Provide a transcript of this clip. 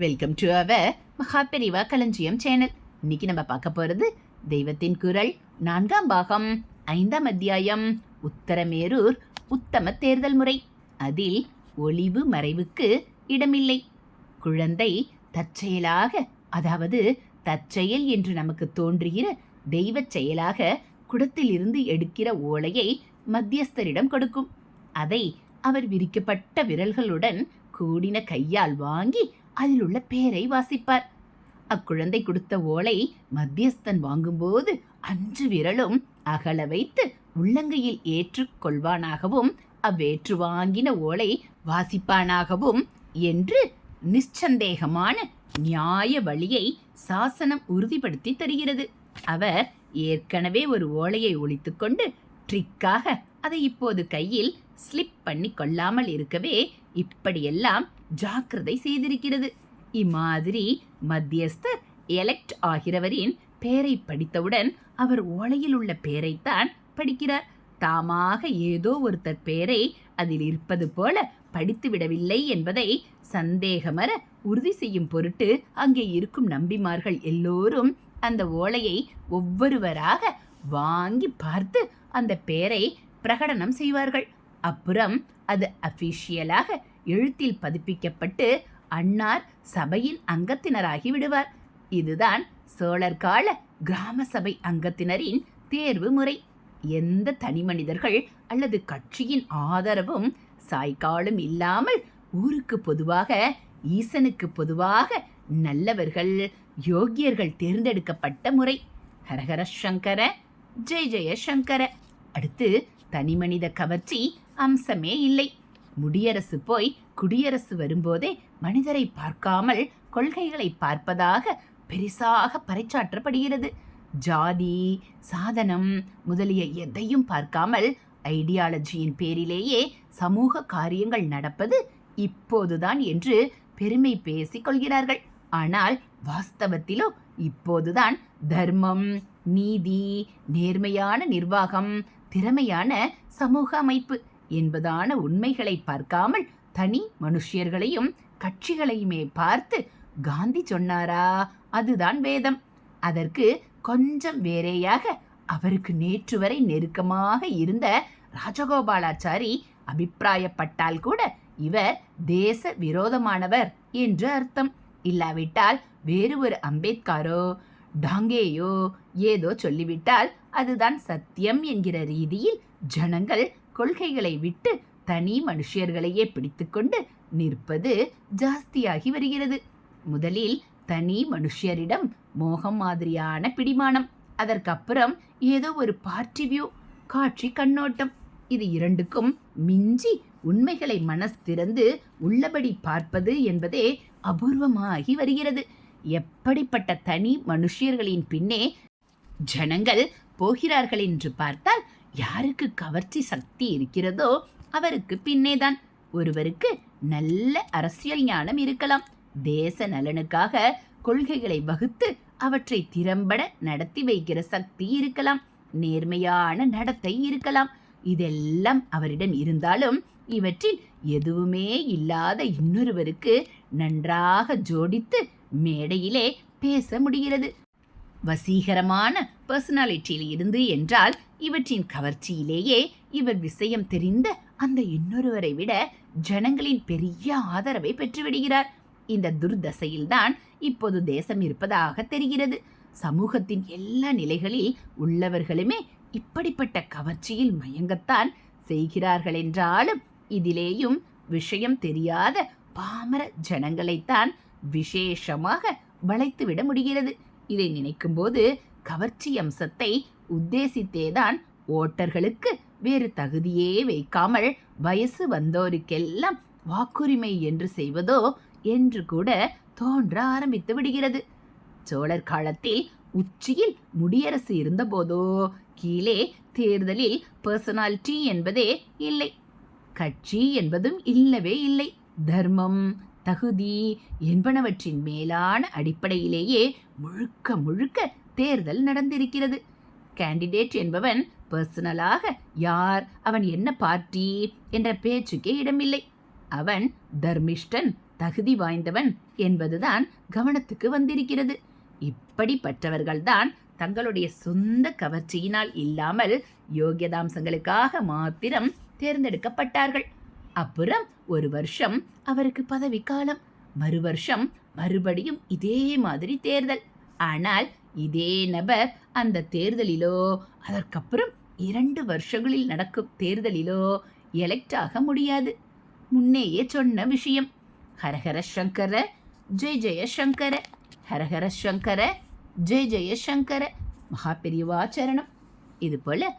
Welcome to our Maha Periyava களஞ்சியம் channel இன்னைக்கு நம்ம பார்க்க போறது தெய்வத்தின் குரல். நான்காம் பாகம் ஐந்தாம் அத்தியாயம் உத்தரமேரூர் உத்தம தேர்தல் முறை. அதில் ஒளிவு மறைவுக்கு இடமில்லை. குழந்தை தற்செயலாக அதாவது தற்செயல் என்று நமக்கு தோன்றுகிற தெய்வச் செயலாக குடத்திலிருந்து எடுக்கிற ஓலையை மத்தியஸ்தரிடம் கொடுக்கும். அதை அவர் விரிக்கப்பட்ட விரல்களுடன் கூடின கையால் வாங்கி அதில் உள்ள பெயரை வாசிப்பார். அக்குழந்தை கொடுத்த ஓலை மத்தியஸ்தன் வாங்கும்போது அஞ்சு விரலும் அகல வைத்து உள்ளங்கையில் ஏற்றுக்கொள்வானாகவும் அவ்வேற்று வாங்கின ஓலை வாசிப்பானாகவும் என்று நிச்சந்தேகமான நியாய வழியை சாசனம் உறுதிப்படுத்தி தருகிறது. அவர் ஏற்கனவே ஒரு ஓலையை ஒழித்துக்கொண்டு ட்ரிக்காக அதை இப்போது கையில் ஸ்லிப் பண்ணி கொள்ளாமல் இருக்கவே இப்படியெல்லாம் ஜாக்கிரதை செய்திருக்கிறது. இம்மாதிரி மத்தியஸ்தர் எலெக்ட் ஆகிறவரின் பெயரை படித்தவுடன் அவர் ஓலையில் உள்ள பெயரைத்தான் படிக்கிறார். தாமாக ஏதோ ஒருத்தர் பெயரை அதில் இருப்பது போல படித்து விடவில்லை என்பதை சந்தேகமர உறுதி செய்யும் பொருட்டு அங்கே இருக்கும் நம்பிமார்கள் எல்லோரும் அந்த ஓலையை ஒவ்வொருவராக வாங்கி பார்த்து அந்த பெயரை பிரகடனம் செய்வார்கள். அப்புறம் அது அபிஷியலாக எழுத்தில் பதிப்பிக்கப்பட்டு அன்னார் சபையின் அங்கத்தினராகி விடுவார். இதுதான் சோழர் கால கிராம சபை அங்கத்தினரின் தேர்வு முறை. எந்த தனி மனிதர்கள் அல்லது கட்சியின் ஆதரவும் சாய்க்காலும் இல்லாமல் ஊருக்கு பொதுவாக ஈசனுக்கு பொதுவாக நல்லவர்கள் யோகியர்கள் தேர்ந்தெடுக்கப்பட்ட முறை. ஹரஹர சங்கர ஜெய ஜெய சங்கர. அடுத்து தனிமனித கவர்ச்சி அம்சமே இல்லை. முடியரசு போய் குடியரசு வரும்போதே மனிதரை பார்க்காமல் கொள்கைகளை பார்ப்பதாக பெரிசாக பறைச்சாற்றப்படுகிறது. ஜாதி சாதனம் முதலிய எதையும் பார்க்காமல் ஐடியாலஜியின் பேரிலேயே சமூக காரியங்கள் நடப்பது இப்போதுதான் என்று பெருமை பேசிக் கொள்கிறார்கள். ஆனால் வாஸ்தவத்திலோ இப்போதுதான் தர்மம் நீதி நேர்மையான நிர்வாகம் திறமையான சமூக அமைப்பு என்பதான உண்மைகளை பார்க்காமல் தனி மனுஷியர்களையும் கட்சிகளையுமே பார்த்து காந்தி சொன்னாரா? அதுதான் வேதம். அதற்கு கொஞ்சம் வேறேயாக அவருக்கு நேற்று வரை நெருக்கமாக இருந்த ராஜகோபாலாச்சாரி அபிப்பிராயப்பட்டால் கூட இவர் தேச விரோதமானவர் என்று அர்த்தம். இல்லாவிட்டால் வேறு ஒரு அம்பேத்காரோ டாங்கேயோ ஏதோ சொல்லிவிட்டால் அதுதான் சத்தியம் என்கிற ரீதியில் ஜனங்கள் கொள்கைகளை விட்டு தனி மனுஷியர்களையே பிடித்துக்கொண்டு நிற்பது ஜாஸ்தியாகி வருகிறது. முதலில் தனி மனுஷியரிடம் மோகம் மாதிரியான பிடிமானம் அதற்கப்புறம் ஏதோ ஒரு பார்ட்டி வியூ காட்சி கண்ணோட்டம். இது இரண்டுக்கும் மிஞ்சி உண்மைகளை மனஸ் திறந்து உள்ளபடி பார்ப்பது என்பதே அபூர்வமாகி வருகிறது. எப்படிப்பட்ட தனி மனுஷியர்களின் பின்னே ஜனங்கள் போகிறார்கள் என்று பார்த்தால் யாருக்கு கவர்ச்சி சக்தி இருக்கிறதோ அவருக்கு பின்னேதான். ஒருவருக்கு நல்ல அரசியல் ஞானம் இருக்கலாம். தேச நலனுக்காக கொள்கைகளை வகுத்து அவற்றை திறம்பட நடத்தி வைக்கிற சக்தி இருக்கலாம். நேர்மையான நடத்தை இருக்கலாம். இதெல்லாம் அவரிடம் இருந்தாலும் இவற்றில் எதுவுமே இல்லாத இன்னொருவருக்கு நன்றாக ஜோடித்து மேடையிலே பேச முடிகிறது. வசீகரமான பர்சனாலிட்டியில் இருந்து என்றால் இவற்றின் கவர்ச்சியிலேயே இவர் விஷயம் தெரிந்த அந்த இன்னொருவரை விட ஜனங்களின் பெரிய ஆதரவை பெற்றுவிடுகிறார். இந்த துர்தசையில்தான் இப்போது தேசம் இருப்பதாக தெரிகிறது. சமூகத்தின் எல்லா நிலைகளில் உள்ளவர்களுமே இப்படிப்பட்ட கவர்ச்சியில் மயங்கத்தான் செய்கிறார்கள் என்றாலும் இதிலேயும் விஷயம் தெரியாத பாமர ஜனங்களைத்தான் விசேஷமாக வளைத்துவிட முடிகிறது. இதை நினைக்கும்போது கவர்ச்சி அம்சத்தை உத்தேசித்தேதான் ஓட்டர்களுக்கு வேறு தகுதியே வைக்காமல் வயசு வந்தோருக்கெல்லாம் வாக்குரிமை என்று செய்வதோ என்று கூட தோன்ற ஆரம்பித்து விடுகிறது. சோழர் காலத்தில் உச்சியில் முடியரசு இருந்தபோதோ கீழே தேர்தலில் பர்சனாலிட்டி என்பதே இல்லை. கட்சி என்பதும் இல்லவே இல்லை. தர்மம் தகுதி என்பனவற்றின் மேலான அடிப்படையிலேயே முழுக்க முழுக்க தேர்தல் நடந்திருக்கிறது. கேண்டிடேட் என்பவன் பர்சனலாக யார் அவன் என்ன பார்ட்டி என்ற பேச்சுக்கே இடமில்லை. அவன் தர்மிஷ்டன் தகுதி வாய்ந்தவன் என்பதுதான் கவனத்துக்கு வந்திருக்கிறது. இப்படிப்பட்டவர்கள்தான் தங்களுடைய சொந்த கவர்ச்சியினால் இல்லாமல் யோகியதாம்சங்களுக்காக மாத்திரம் தேர்ந்தெடுக்கப்பட்டார்கள். அப்புறம் ஒரு வருஷம் அவருக்கு பதவிக்காலம் காலம் மறு வருஷம் மறுபடியும் இதே மாதிரி தேர்தல். ஆனால் இதே நபர் அந்த தேர்தலிலோ அதற்கப்புறம் இரண்டு வருஷங்களில் நடக்கும் தேர்தலிலோ எலெக்ட் ஆக முடியாது. முன்னேயே சொன்ன விஷயம். ஹரஹர சங்கர ஜெய் ஜெய சங்கர. ஹரஹர சங்கர ஜெய் ஜெய சங்கர. மகா பெரியவாச்சரணம் இது போல